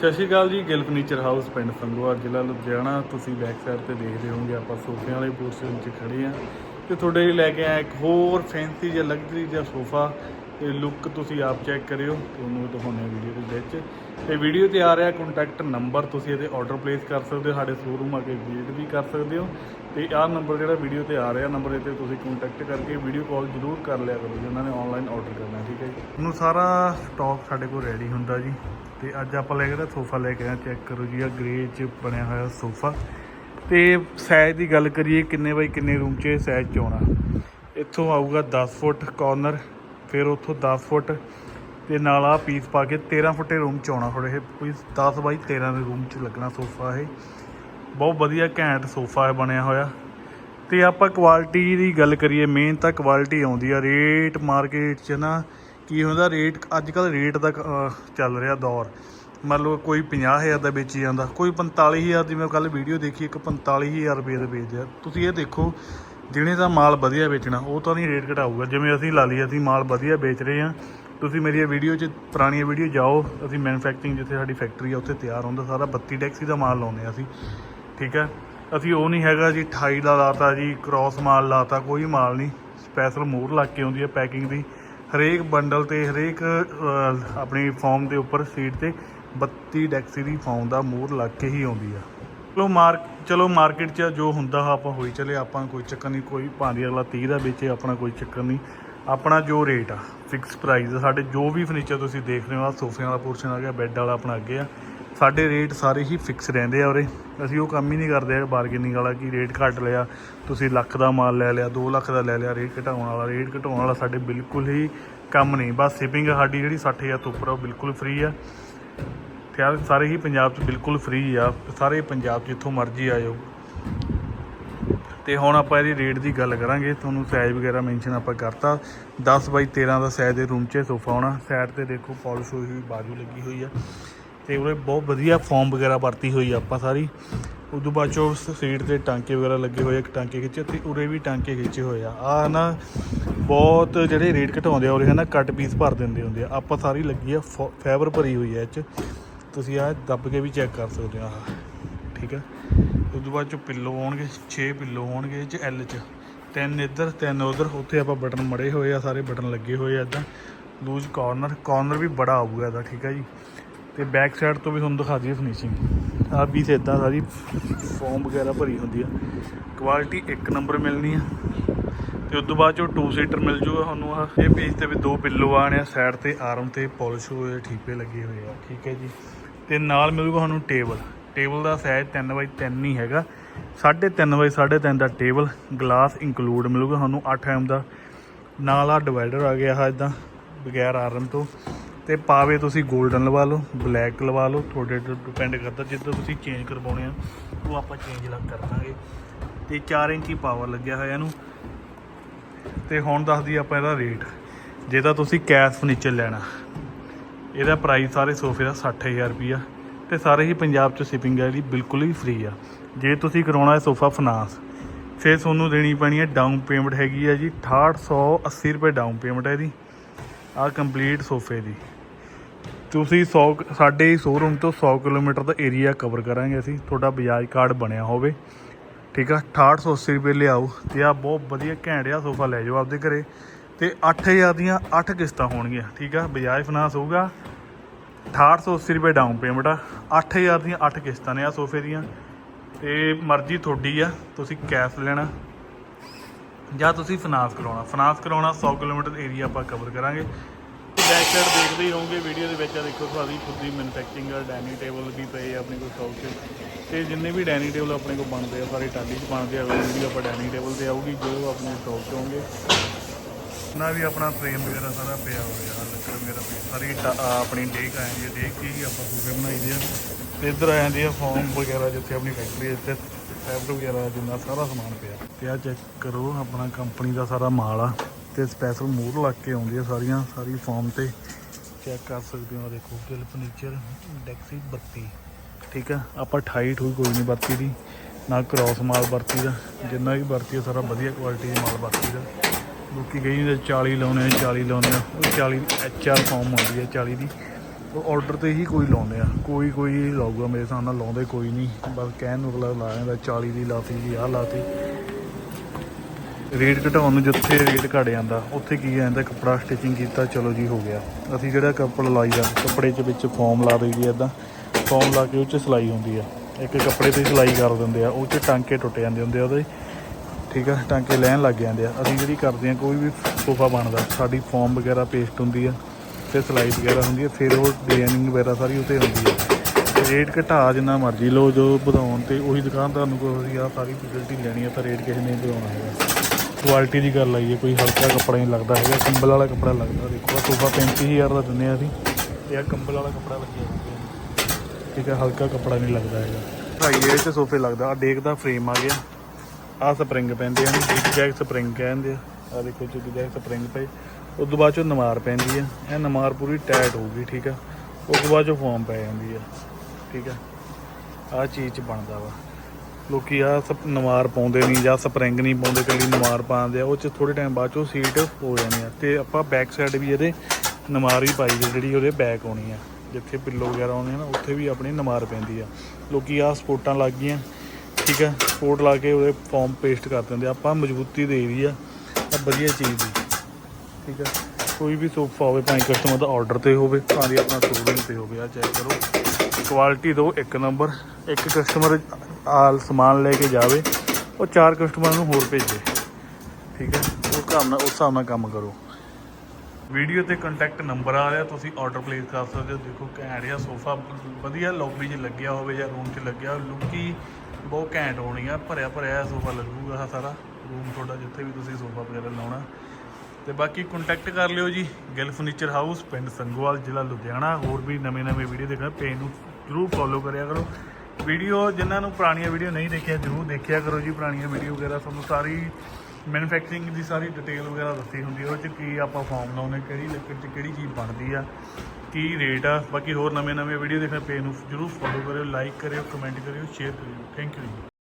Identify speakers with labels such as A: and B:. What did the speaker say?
A: ਸਤਿ ਸ਼੍ਰੀ ਅਕਾਲ ਜੀ, Gill furniture house, ਪਿੰਡ ਸੰਗੋਆ ਜ਼ਿਲ੍ਹਾ ਲੁਧਿਆਣਾ। ਤੁਸੀਂ ਬੈਕ ਸਾਈਡ ਤੇ ਦੇਖਦੇ ਹੋਵੋਗੇ, ਆਪਾਂ ਸੋਫਿਆਂ ਵਾਲੇ ਪੋਰਸ਼ਨ 'ਚ ਖੜੇ ਆ ਤੇ ਤੁਹਾਡੇ ਲਈ ਲੈ ਕੇ ਆਇਆ ਇੱਕ ਹੋਰ ਫੈਂਸੀ ਜਿਹਾ ਲਗਜ਼ਰੀ ਜਿਹਾ ਸੋਫਾ। ਤੇ ਲੁੱਕ ਤੁਸੀਂ ਆਪ ਚੈੱਕ ਕਰਿਓ ਤੁਹਾਨੂੰ ਦਿਖਾਉਂਦੇ ਆ ਵੀਡੀਓ ਵਿੱਚ। ਤੇ ਵੀਡੀਓ ਤੇ ਆ ਰਿਹਾ ਕੰਟੈਕਟ ਨੰਬਰ ਤੁਸੀਂ ਇਹਦੇ ਆਰਡਰ ਪਲੇਸ ਕਰ ਸਕਦੇ ਹੋ, ਸਾਡੇ ਸ਼ੋਰੂਮ ਆ ਕੇ ਵਿਜ਼ਿਟ ਵੀ ਕਰ ਸਕਦੇ ਹੋ। ਤੇ ਆਹ ਨੰਬਰ ਜਿਹੜਾ ਵੀਡੀਓ ਤੇ ਆ ਰਿਹਾ ਨੰਬਰ ਤੇ ਤੁਸੀਂ ਕੰਟੈਕਟ ਕਰਕੇ ਵੀਡੀਓ ਕਾਲ ਜ਼ਰੂਰ ਕਰ ਲਿਆ ਕਰੋ ਜਿਨ੍ਹਾਂ ਨੇ ਆਨਲਾਈਨ ਆਰਡਰ ਕਰਨਾ, ਠੀਕ ਹੈ ਜੀ? ਤੁਹਾਨੂੰ ਸਾਰਾ ਸਟਾਕ ਸਾਡੇ ਕੋਲ ਰੈਡੀ ਹੁੰਦਾ ਜੀ। ਤੇ ਅੱਜ ਆਪਾਂ ਲੈ ਕੇ ਤਾਂ ਸੋਫਾ ਲੈ ਕੇ ਆਏ ਚੈੱਕ ਕਰੋ ਜੀ ਆ ਗ੍ਰੇ ਚ ਬਣਿਆ ਹੋਇਆ ਸੋਫਾ। ਤੇ ਸਾਈਜ਼ ਦੀ ਗੱਲ ਕਰੀਏ, ਕਿੰਨੇ ਬਾਈ ਕਿੰਨੇ ਰੂਮ 'ਚ ਸਾਈਜ਼ 'ਚ ਆਉਣਾ। ਇੱਥੋਂ ਆਊਗਾ 10 ਫੁੱਟ ਕਾਰਨਰ ਫਿਰ ਉੱਥੋਂ 10 ਫੁੱਟ ਤੇ ਨਾਲ ਆ ਪੀਸ ਪਾ ਕੇ 13 ਫੁੱਟੇ ਰੂਮ 'ਚ ਆਉਣਾ ਥੋੜੇ ਇਹ ਕੋਈ 10 ਬਾਈ 13 ਦੇ ਰੂਮ 'ਚ ਲੱਗਣਾ ਸੋਫਾ ਇਹ। ਬਹੁਤ ਵਧੀਆ ਘੈਂਟ ਸੋਫਾ ਹੈ ਬਣਿਆ ਹੋਇਆ। ਤੇ ਆਪਾਂ ਕੁਆਲਿਟੀ ਦੀ ਗੱਲ ਕਰੀਏ ਮੇਨ ਤਾਂ ਕੁਆਲਿਟੀ ਆਉਂਦੀ ਆ। ਰੇਟ ਮਾਰਕੀਟ 'ਚ ਨਾ ਕੀ ਹੁੰਦਾ ਰੇਟ ਅੱਜ ਕੱਲ ਰੇਟ ਦਾ ਅਹ, ਚੱਲ ਰਿਹਾ ਦੌਰ। ਮੰਨ ਲਓ ਕੋਈ 50000 ਦਾ ਵੇਚੀ ਜਾਂਦਾ ਕੋਈ 45000 ਦੀ ਮੈਂ ਕੱਲ ਵੀਡੀਓ ਦੇਖੀ ਇੱਕ 45000 ਰੁਪਏ ਦਾ ਵੇਚਦਾ। ਤੁਸੀਂ ਇਹ ਦੇਖੋ ਜਿਹਨੇ ਦਾ ਮਾਲ ਵਧੀਆ ਵੇਚਣਾ ਉਹ ਤਾਂ ਨਹੀਂ ਰੇਟ ਘਟਾਊਗਾ। ਜਿਵੇਂ ਅਸੀਂ ਲਾ ਲਈ ਅਸੀਂ ਮਾਲ ਵਧੀਆ ਵੇਚ ਰਹੇ ਹਾਂ। ਤੁਸੀਂ ਮੇਰੀ ਇਹ ਵੀਡੀਓ 'ਚ ਪੁਰਾਣੀਆਂ ਵੀਡੀਓ ਜਾਓ, ਅਸੀਂ ਮੈਨੂਫੈਕਚਰਿੰਗ ਜਿੱਥੇ ਸਾਡੀ ਫੈਕਟਰੀ ਆ, ਉੱਥੇ ਤਿਆਰ ਹੁੰਦਾ ਸਾਰਾ 32 ਟੈਕਸੀ ਦਾ ਮਾਲ ਲਾਉਂਦੇ ਹਾਂ ਅਸੀਂ। ਠੀਕ ਹੈ? ਅਸੀਂ ਉਹ ਨਹੀਂ ਹੈਗਾ ਜੀ 28 ਦਾ ਲਾਤਾ ਜੀ ਕ੍ਰਾਸ ਮਾਲ ਲਾਤਾ, ਕੋਈ ਮਾਲ ਨਹੀਂ। ਸਪੈਸ਼ਲ ਮੋਹਰ ਲੱਗ ਕੇ ਆਉਂਦੀ ਹੈ ਪੈਕਿੰਗ ਦੀ। ਹਰੇਕ ਬੰਡਲ ਤੇ, ਹਰੇਕ ਆਪਣੀ ਫਾਰਮ ਦੇ ਉੱਪਰ ਸੀਟ ਤੇ 32 ਡੈਕਸੀ ਦੀ ਫਾਰਮ ਦਾ ਮੋਹਰ ਲੱਗ ਕੇ ਹੀ ਆਉਂਦੀ ਆ। ਚਲੋ ਮਾਰ, ਚਲੋ ਮਾਰਕੀਟ 'ਚ ਜੋ ਹੁੰਦਾ, ਆਪਾਂ ਹੋਈ ਚਲੇ, ਆਪਾਂ ਕੋਈ ਚੱਕਰ ਨਹੀਂ, ਕੋਈ ਭਾਂਦੀ ਅਗਲਾ 30 ਦਾ ਵੇਚੇ, ਆਪਣਾ ਕੋਈ ਚੱਕਰ ਨਹੀਂ। ਆਪਣਾ ਜੋ ਰੇਟ ਆ ਫਿਕਸ ਪ੍ਰਾਈਸ ਆ, ਸਾਡੇ ਜੋ ਵੀ ਫਰਨੀਚਰ ਤੁਸੀਂ ਦੇਖ ਰਹੇ ਹੋ ਆ ਸੋਫਿਆਂ ਵਾਲਾ ਪੋਰਸ਼ਨ ਆ ਗਿਆ ਬੈੱਡ ਵਾਲਾ ਆਪਣਾ ਅੱਗੇ ਆ, ਸਾਡੇ ਰੇਟ ਸਾਰੇ ਹੀ ਫਿਕਸ ਰਹਿੰਦੇ ਆ ਉਰੇ। ਅਸੀਂ ਉਹ ਕੰਮ ਹੀ ਨਹੀਂ ਕਰਦੇ ਬਾਰਗੇਨਿੰਗ ਵਾਲਾ ਕਿ ਰੇਟ ਘੱਟ ਲਿਆ, ਤੁਸੀਂ ਲੱਖ ਦਾ ਮਾਲ ਲੈ ਲਿਆ 2 ਲੱਖ ਦਾ ਲੈ ਲਿਆ ਰੇਟ ਘਟਾਉਣ ਵਾਲਾ ਰੇਟ ਘਟਾਉਣ ਵਾਲਾ ਸਾਡੇ ਬਿਲਕੁਲ ਹੀ ਕੰਮ ਨਹੀਂ। ਬਸ ਸ਼ਿਪਿੰਗ ਸਾਡੀ ਜਿਹੜੀ 60000 ਤੋਂ ਉੱਪਰ ਆ, ਉਹ ਬਿਲਕੁਲ ਫ੍ਰੀ ਆ। ਤੇ ਆਹ ਸਾਰੇ ਹੀ ਪੰਜਾਬ 'ਚ ਬਿਲਕੁਲ ਫ੍ਰੀ ਆ, ਸਾਰੇ ਪੰਜਾਬ ਜਿੱਥੋਂ ਮਰਜ਼ੀ ਆਇਓ ਤੇ ਹੁਣ ਆਪਾਂ ਇਹਦੀ ਰੇਟ ਦੀ ਗੱਲ ਕਰਾਂਗੇ। ਤੁਹਾਨੂੰ ਸਾਈਜ਼ ਵਗੈਰਾ ਮੈਂਸ਼ਨ ਆਪਾਂ ਕਰਤਾ। 10 ਬਾਈ 13 ਦਾ ਸਾਈਜ਼ ਦੇ ਰੂਮ 'ਚ ਸੋਫਾ ਹੋਣਾ। ਸਾਈਡ ਤੇ ਦੇਖੋ ਪਾਲਿਸ਼ ਹੋਈ ਹੋਈ, ਬਾਜੂ ਲੱਗੀ ਹੋਈ ਆ। ਤੇ ਉਹਦੇ ਬਹੁਤ ਵਧੀਆ ਫਾਰਮ ਵਗੈਰਾ ਵਰਤੀ ਹੋਈ ਆ ਆਪਾਂ ਸਾਰੀ। ਉਦੋਂ ਬਾਅਦ ਚੋਂ ਸੀਟ ਤੇ ਟਾਂਕੇ ਵਗੈਰਾ ਲੱਗੇ ਹੋਏ ਆ, ਇੱਕ ਟਾਂਕੇ ਖਿੱਚੇ, ਤੇ ਉਰੇ ਵੀ ਟਾਂਕੇ ਖਿੱਚੇ ਹੋਏ ਆ। ਆ ਨਾ ਬਹੁਤ ਜਿਹੜੇ ਰੇਟ ਘਟਾਉਂਦੇ ਆ ਉਰੇ, ਹਨਾ ਕੱਟ ਪੀਸ ਭਰ ਦਿੰਦੇ ਹੁੰਦੇ ਆ। ਆਪਾਂ ਸਾਰੀ ਲੱਗੀ ਆ ਫਾਈਬਰ ਭਰੀ ਹੋਈ ਆ ਇਹ ਚ। ਤੁਸੀਂ ਆ ਦੱਬ ਕੇ ਵੀ ਚੈੱਕ ਕਰ ਸਕਦੇ ਆ ਆਹ। ਠੀਕ ਆ? ਉਸ ਤੋਂ ਬਾਅਦ ਚ ਪਿੱਲੋ ਆਉਣਗੇ 6 ਪਿੱਲੋ ਆਉਣਗੇ ਇਹ ਚ ਐਲ ਚ। ਤਿੰਨ ਇੱਧਰ, ਤਿੰਨ ਉਧਰ, ਉੱਥੇ ਆਪਾਂ ਬਟਨ ਮੜੇ ਹੋਏ ਆ, ਸਾਰੇ ਬਟਨ ਲੱਗੇ ਹੋਏ ਆ ਇਦਾਂ। ਲੂਜ਼ ਕਾਰਨਰ ਕਾਰਨਰ ਵੀ ਬੜਾ ਆਊਗਾ ਇਹਦਾ, ਠੀਕ ਆ ਜੀ? ਤੇ ਬੈਕ ਸਾਈਡ ਤੋਂ ਵੀ ਤੁਹਾਨੂੰ ਦਿਖਾ ਦਈਏ ਫਿਨਿਸ਼ਿੰਗ ਆ ਵੀ ਇਦਾਂ ਸਾਰੀ ਫੋਮ ਵਗੈਰਾ ਭਰੀ ਹੁੰਦੀ ਆ। ਕੁਆਲਿਟੀ ਇੱਕ ਨੰਬਰ ਮਿਲਣੀ ਆ। ਤੇ ਉਸ ਤੋਂ ਬਾਅਦ ਚੋਂ 2 ਸੀਟਰ ਮਿਲ ਜੂਗਾ ਤੁਹਾਨੂੰ ਆ ਇਹ ਪੇਜ ਤੇ ਵੀ ਦੋ ਪਿੱਲੋ ਆਣੇ ਆ ਸਾਈਡ ਤੇ ਆਰਮ ਤੇ ਪਾਲਿਸ਼ ਹੋਏ ਠੀਪੇ ਲੱਗੇ ਹੋਏ ਆ, ਠੀਕ ਹੈ ਜੀ? ਤੇ ਨਾਲ ਮਿਲੂਗਾ ਤੁਹਾਨੂੰ ਟੇਬਲ ਟੇਬਲ ਦਾ ਸਾਈਜ਼ 3x3 ਹੀ ਹੈਗਾ। 3.5x 3.5 ਦਾ ਟੇਬਲ ਗਲਾਸ ਇਨਕਲੂਡ ਮਿਲੂਗਾ ਤੁਹਾਨੂੰ 8 ਐਮ ਦਾ ਨਾਲ ਆ ਡਿਵਾਈਡਰ ਆ ਗਿਆ ਹੈ ਇਦਾਂ ਬਗੈਰ ਆਰਮ ਤੋਂ। ਤੇ ਪਾਵੇ ਤੁਸੀਂ 골ਡਨ ਲਵਾ ਲਓ ਬਲੈਕ ਲਵਾ ਲਓ। ਤੁਹਾਡੇ ਤੇ ਡਿਪੈਂਡ ਕਰਦਾ, ਜਿੱਦਾਂ ਤੁਸੀਂ ਚੇਂਜ ਕਰਵਾਉਣੇ ਆ, ਉਹ ਆਪਾਂ ਚੇਂਜ ਲੱਗ ਕਰ ਦਾਂਗੇ। ਤੇ 4 ਇੰਚੀ ਪਾਵਰ ਲੱਗਿਆ ਹੋਇਆ ਇਹਨੂੰ। ਤੇ ਹੁਣ ਦੱਸਦੀ ਆਪਾਂ ਇਹਦਾ ਰੇਟ ਜੇ ਤਾਂ ਤੁਸੀਂ ਕੈਸ਼ ਫਰਨੀਚਰ ਲੈਣਾ। ਇਹਦਾ ਪ੍ਰਾਈਸ ਸਾਰੇ ਸੋਫੇ ਦਾ 60000 ਰੁਪਿਆ ਤੇ ਸਾਰੇ ਹੀ ਪੰਜਾਬ 'ਚ ਸ਼ਿਪਿੰਗ ਹੈ ਜਿਹੜੀ ਬਿਲਕੁਲ ਹੀ ਫ੍ਰੀ ਆ। ਜੇ ਤੁਸੀਂ ਕਰਾਉਣਾ ਹੈ ਸੋਫਾ ਫਾਈਨਾਂਸ ਫਿਰ ਤੁਹਾਨੂੰ ਦੇਣੀ ਪੈਣੀ ਹੈ ਡਾਊਨ ਪੇਮੈਂਟ ਹੈਗੀ ਹੈ ਜੀ 6880 ਰੁਪਏ ਡਾਊਨ ਪੇਮੈਂਟ ਹੈ ਇਹਦੀ, ਆ ਕੰਪਲੀਟ ਸੋਫੇ ਦੀ। ਤੁਸੀਂ 100 ਸਾਡੇ ਸ਼ੋਰੂਮ ਤੋਂ 100 ਕਿਲੋਮੀਟਰ ਦਾ ਏਰੀਆ ਕਵਰ ਕਰਾਂਗੇ ਅਸੀਂ, ਤੁਹਾਡਾ ਬਜਾਜ ਕਾਰਡ ਬਣਿਆ ਹੋਵੇ। ਠੀਕ ਆ 6880 ਰੁਪਏ ਲਿਆਓ, ਤੇ ਆ ਬਹੁਤ ਵਧੀਆ ਘੈਂਟ ਆ ਸੋਫਾ ਲੈ ਜਾਓ ਆਪਦੇ ਘਰੇ, ਤੇ 8000 ਦੀਆਂ 8 ਕਿਸ਼ਤਾਂ ਹੋਣਗੀਆਂ, ਠੀਕ ਆ, ਬਜਾਜ ਫਾਈਨਾਂਸ ਹੋਊਗਾ 6880 ਰੁਪਏ ਡਾਊਨ ਪੇਮੈਂਟ ਆ। 8000 ਦੀਆਂ 8 ਕਿਸ਼ਤਾਂ ਨੇ ਆ ਸੋਫੇ ਦੀਆਂ। ਤੇ ਮਰਜ਼ੀ ਤੁਹਾਡੀ ਆ, ਤੁਸੀਂ ਕੈਸ਼ ਲੈਣਾ। ਜਾਂ ਤੁਸੀਂ ਫਾਈਨਾਂਸ ਕਰਾਉਣਾ। ਫਾਈਨਾਂਸ ਕਰਾਉਣਾ 100 ਕਿਲੋਮੀਟਰ ਏਰੀਆ ਆਪਾਂ ਕਵਰ ਕਰਾਂਗੇ। ਬੈਕ ਸਾਈਡ ਦੇਖਦੇ ਹੀ ਰਹੋਗੇ ਵੀਡੀਓ ਦੇ ਵਿੱਚ ਆ ਦੇਖੋ ਤੁਹਾਡੀ ਖੁਦ ਦੀ ਮੈਨੂਫੈਕਚਰਿੰਗ ਆ ਡਾਈਨਿੰਗ ਟੇਬਲ ਵੀ ਪਏ ਆ ਆਪਣੇ ਕੋਲ ਸ਼ੌਪ 'ਚ। ਤੇ ਜਿੰਨੇ ਵੀ ਡਾਈਨਿੰਗ ਟੇਬਲ ਆਪਣੇ ਕੋਲ ਬਣਦੇ ਆ ਸਾਰੇ ਟਾਲੀ 'ਚ ਬਣਦੇ ਆ। ਵੀਡੀਓ ਆਪਾਂ ਡਾਈਨਿੰਗ ਟੇਬਲ ਤੇ ਆਊਗੀ, ਜੋ ਆਪਣੇ ਸ਼ੌਪ 'ਚ ਹੋਣਗੇ। ਨਾ ਵੀ ਆਪਣਾ ਫਰੇਮ ਵਗੈਰਾ ਸਾਰਾ ਪਿਆ ਹੋਇਆ ਲੱਕੜ ਵਗੈਰਾ ਪਈ ਸਾਰੀ ਟ- ਆ, ਆਪਣੀ ਡੇਕ ਆ ਜਾਂਦੀ ਹੈ ਦੇਖ ਕੇ ਆਪਾਂ ਸੂਫੇ ਬਣਾਈ ਦੇ ਆ। ਤੇ ਇੱਧਰ ਆ ਜਾਂਦੀ ਆ ਫੋਮ ਵਗੈਰਾ ਜਿੱਥੇ ਆਪਣੀ ਫੈਕਟਰੀ ਹੈ ਇੱਥੇ ਫੈਬਰ ਵਗੈਰਾ ਜਿੰਨਾ ਸਾਰਾ ਸਮਾਨ ਪਿਆ। ਤੇ ਆ ਚੈੱਕ ਕਰੋ, ਆਪਣਾ ਕੰਪਨੀ ਦਾ ਸਾਰਾ ਮਾਲ ਆ। ਤੇ ਸਪੈਸ਼ਲ ਮੂਰ ਲੱਗ ਕੇ ਆਉਂਦੀ ਆ ਸਾਰੀਆਂ, ਸਾਰੀ ਫਾਰਮ ਤੇ। ਚੈੱਕ ਕਰ ਸਕਦੇ ਹੋ, ਆਹ ਦੇਖੋ ਗਿਲ ਫਰਨੀਚਰ ਡੈਕਸੀ 32 ਠੀਕ ਆ? ਆਪਾਂ 28 ਠੂਈ ਕੋਈ ਨਹੀਂ ਵਰਤੀ ਦੀ, ਨਾ ਕ੍ਰਾਸ ਮਾਲ ਵਰਤੀ ਦਾ। ਜਿੰਨਾ ਵੀ ਵਰਤੀ ਆ, ਸਾਰਾ ਵਧੀਆ ਕੁਆਲਿਟੀ ਦਾ ਮਾਲ ਵਰਤੀ ਦਾ। ਲੋਕੀ ਕਹੀ ਜਾਂਦੇ 40 ਲਾਉਣੇ ਆ 40 ਲਾਉਣੇ ਆ। ਉਹ 40 ਐਚ ਆਰ ਫਾਰਮ ਹੁੰਦੀ ਹੈ 40 ਦੀ। ਉਹ ਆਰਡਰ ਤੇ ਹੀ ਕੋਈ ਲਾਉਂਦੇ ਆ। ਕੋਈ ਕੋਈ ਲਾਊਗਾ ਮੇਰੇ ਹਿਸਾਬ ਨਾਲ, ਲਾਉਂਦੇ ਕੋਈ ਨਹੀਂ। ਬਸ ਕਹਿਣ ਨੂੰ ਅਗਲਾ ਲਾ ਜਾਂਦਾ 40 ਦੀ ਲਾਤੀ ਜੀ ਆਹ ਲਾਤੀ। ਰੇਟ ਘਟਾਉਣ ਨੂੰ ਜਿੱਥੇ ਰੇਟ ਘਟ ਜਾਂਦਾ, ਉੱਥੇ ਕੀ ਜਾਂਦਾ, ਕੱਪੜਾ ਸਟਿਚਿੰਗ ਕੀਤਾ, ਚਲੋ ਜੀ ਹੋ ਗਿਆ। ਅਸੀਂ ਜਿਹੜਾ ਕੱਪੜਾ ਲਾਈਦਾ ਕੱਪੜੇ 'ਚ ਵਿੱਚ ਫੋਮ ਲਾ ਦਈਦੀ ਇਦਾਂ ਫੋਮ ਲਾ ਕੇ ਉਹ 'ਚ ਸਿਲਾਈ ਹੁੰਦੀ ਆ। ਇੱਕ ਕੱਪੜੇ ਤੇ ਸਿਲਾਈ ਕਰ ਦਿੰਦੇ ਆ, ਉਹ 'ਚ ਟਾਂਕੇ ਟੁੱਟ ਜਾਂਦੇ ਹੁੰਦੇ ਆ ਉਹਦੇ। ਠੀਕ ਆ, ਟਾਂਕੇ ਲੈਣ ਲੱਗ ਜਾਂਦੇ ਆ। ਅਸੀਂ ਜਿਹੜੀ ਕਰਦੇ ਆ, ਕੋਈ ਵੀ ਸੋਫਾ ਬਣਦਾ, ਸਾਡੀ ਫੋਮ ਵਗੈਰਾ ਪੇਸਟ ਹੁੰਦੀ ਆ, ਫਿਰ ਸਿਲਾਈ ਵਗੈਰਾ ਹੁੰਦੀ ਆ, ਫਿਰ ਉਹ ਡਿਜ਼ਾਈਨਿੰਗ ਵਗੈਰਾ ਸਾਰੀ ਉੱਤੇ ਹੁੰਦੀ ਆ। ਰੇਟ ਘਟਾ ਜਿੰਨਾ ਮਰਜ਼ੀ ਲਓ, ਜੋ ਵਧਾਉਣ ਤੇ ਉਹੀ ਦੁਕਾਨਦਾਰ ਨੂੰ ਕੋਈ ਅਸੀਂ ਆ ਸਾਰੀ ਫੈਸਿਲਿਟੀ ਲੈਣੀ ਆ, ਤਾਂ ਰੇਟ ਕਿਸੇ ਨੇ ਨਹੀਂ ਵਧਾਉਣਾ ਹੈਗਾ। ਕੁਆਲਿਟੀ ਦੀ ਗੱਲ ਆਈਏ ਕੋਈ ਹਲਕਾ ਕੱਪੜਾ ਨਹੀਂ ਲੱਗਦਾ ਹੈਗਾ, ਕੰਬਲ ਵਾਲਾ ਕੱਪੜਾ ਲੱਗਦਾ, ਦੇਖੋ ਆਹ ਸੋਫਾ 35000 ਦਾ ਦਿੰਦੇ ਆ ਅਸੀਂ, ਤੇ ਆ ਕੰਬਲ ਵਾਲਾ ਕੱਪੜਾ ਲੱਗਿਆ ਹੋਇਆ ਠੀਕ ਹੈ ਹਲਕਾ ਕੱਪੜਾ ਨਹੀਂ ਲੱਗਦਾ ਹੈਗਾ। ਭਾਈ ਇਹ ਤੇ ਸੋਫੇ ਲੱਗਦਾ ਆ ਡੇਕ ਦਾ ਫਰੇਮ ਆ ਗਿਆ। ਆ ਸਪਰਿੰਗ ਪੈਂਦੇ ਆ ਜਿਗ ਜੈਗ ਸਪਰਿੰਗ ਕਹਿੰਦੇ ਆ। ਆ ਦੇਖੋ ਜਿਗ ਜੈਗ ਸਪਰਿੰਗ ਪਏ ਉਸ ਤੋਂ ਬਾਅਦ ਚੋਂ ਨਮਾਰ ਪੈਂਦੀ ਆ ਇਹ ਨਮਾਰ ਪੂਰੀ ਟਾਈਟ ਹੋਊਗੀ, ਠੀਕ ਆ? ਉਸ ਤੋਂ ਬਾਅਦ ਚੋਂ ਫੋਮ ਪੈ ਜਾਂਦੀ ਆ, ਠੀਕ ਆ? ਆ ਚੀਜ਼ ਚ ਬਣਦਾ ਵਾ। ਲੋਕੀ ਆ ਸਪ, ਨਮਾਰ ਪਾਉਂਦੇ ਨਹੀਂ ਜਾਂ ਸਪਰਿੰਗ ਨਹੀਂ ਪਾਉਂਦੇ ਕਈ ਨਮਾਰ ਪਾਉਂਦੇ ਆ। ਉਹ ਚ ਥੋੜੇ ਟਾਈਮ ਬਾਅਦ ਚੋਂ ਸੀਟ ਹੋ ਜਾਣੀ ਆ। ਤੇ ਆਪਾਂ ਬੈਕ ਸਾਈਡ ਵੀ ਇਹਦੇ ਨਮਾਰ ਹੀ ਪਾਈ ਦੀ ਜਿਹੜੀ ਉਹਦੇ ਬੈਕ ਆਉਣੀ ਆ। ਜਿੱਥੇ ਪਿੱਲੋ ਵਗੈਰਾ ਆਉਂਦੇ ਆ ਨਾ, ਉੱਥੇ ਵੀ ਆਪਣੀ ਨਮਾਰ ਪੈਂਦੀ ਆ। ਲੋਕੀ ਆ ਸਪੋਰਟਾਂ ਲੱਗ ਗਈਆਂ। ਠੀਕ ਹੈ, ਕੋਟ ਲਾ ਕੇ ਉਹਦੇ ਫਾਰਮ ਪੇਸਟ ਕਰ ਦਿੰਦੇ ਆਪਾਂ ਮਜ਼ਬੂਤੀ ਦੇ ਰਹੀ ਆ ਆ ਵਧੀਆ ਚੀਜ਼ ਦੀ ਠੀਕ ਹੈ, ਕੋਈ ਵੀ ਸੋਫਾ ਹੋਵੇ, ਭਾਵੇਂ ਕਸਟਮਰ ਦਾ ਆਰਡਰ ਤੇ ਹੋਵੇ, ਭਾਵੇਂ ਆਪਣਾ ਸ਼ੋਰੂਮ ਤੇ ਹੋਵੇ ਆ ਚੈੱਕ ਕਰੋ। ਕੁਆਲਿਟੀ ਦੋ, ਇੱਕ ਨੰਬਰ ਇੱਕ ਕਸਟਮਰ ਆਲ ਸਮਾਨ ਲੈ ਕੇ ਜਾਵੇ, ਉਹ ਚਾਰ ਕਸਟਮਰਾਂ ਨੂੰ ਹੋਰ ਭੇਜੇ। ਠੀਕ ਹੈ ਉਸ ਹਿਸਾਬ ਨਾਲ ਉਸ ਹਿਸਾਬ ਨਾਲ ਕੰਮ ਕਰੋ। ਵੀਡੀਓ ਤੇ ਕੰਟੈਕਟ ਨੰਬਰ ਆ ਰਿਹਾ, ਤੁਸੀਂ ਆਰਡਰ ਪਲੇਸ ਕਰ ਸਕਦੇ ਹੋ। ਦੇਖੋ, ਘੈਂਟ ਜਿਹਾ ਸੋਫਾ, ਵਧੀਆ ਲੌਬੀ 'ਚ ਲੱਗਿਆ ਹੋਵੇ ਜਾਂ ਰੂਮ 'ਚ ਲੱਗਿਆ ਲੁੱਕੀ ਬਹੁਤ ਘੈਂਟ ਹੋਣੀ ਆ ਭਰਿਆ ਭਰਿਆ ਸੋਫਾ ਲੱਗੂਗਾ ਸਾਰਾ ਰੂਮ ਤੁਹਾਡਾ ਜਿੱਥੇ ਵੀ ਤੁਸੀਂ ਸੋਫਾ ਵਗੈਰਾ ਲਾਉਣਾ। ਤੇ ਬਾਕੀ ਕੰਟੈਕਟ ਕਰ ਲਿਓ ਜੀ, ਗਿੱਲ ਫਰਨੀਚਰ ਹਾਊਸ ਪਿੰਡ ਸੰਗੋਵਾਲ, ਜ਼ਿਲ੍ਹਾ ਲੁਧਿਆਣਾ। ਹੋਰ ਵੀ ਨਵੇਂ ਨਵੇਂ ਵੀਡੀਓ ਦੇਖਣਾ ਪੇਜ ਨੂੰ ਜਰੂਰ ਫੋਲੋ ਕਰਿਆ ਕਰੋ। ਵੀਡੀਓ, ਜਿਨ੍ਹਾਂ ਨੂੰ ਪੁਰਾਣੀਆਂ ਵੀਡੀਓ ਨਹੀਂ ਦੇਖਿਆ, ਜਰੂਰ ਦੇਖਿਆ ਕਰੋ ਜੀ, ਪੁਰਾਣੀਆਂ ਵੀਡੀਓ ਵਗੈਰਾ ਤੁਹਾਨੂੰ ਸਾਰੀ ਮੈਨੂਫੈਕਚਰਿੰਗ ਦੀ ਸਾਰੀ ਡਿਟੇਲ ਵਗੈਰਾ ਦੱਸੀ ਹੁੰਦੀ ਹੈ ਉਹ ਚ ਕੀ ਆਪਾਂ ਫਾਰਮ ਲਾਉਨੇ ਕਿਹੜੀ ਲੱਕੜ ਚ ਕਿਹੜੀ ਚੀਜ਼ ਬਣਦੀ ਆ, ਕੀ ਰੇਟ ਆ, ਬਾਕੀ ਹੋਰ ਨਵੇਂ ਨਵੇਂ ਵੀਡੀਓ ਦੇਖਣ ਪੇਜ ਨੂੰ ਜਰੂਰ ਫੋਲੋ ਕਰਿਓ ਲਾਈਕ ਕਰਿਓ ਕਮੈਂਟ ਕਰਿਓ ਸ਼ੇਅਰ ਕਰਿਓ। ਥੈਂਕ ਯੂ ਜੀ।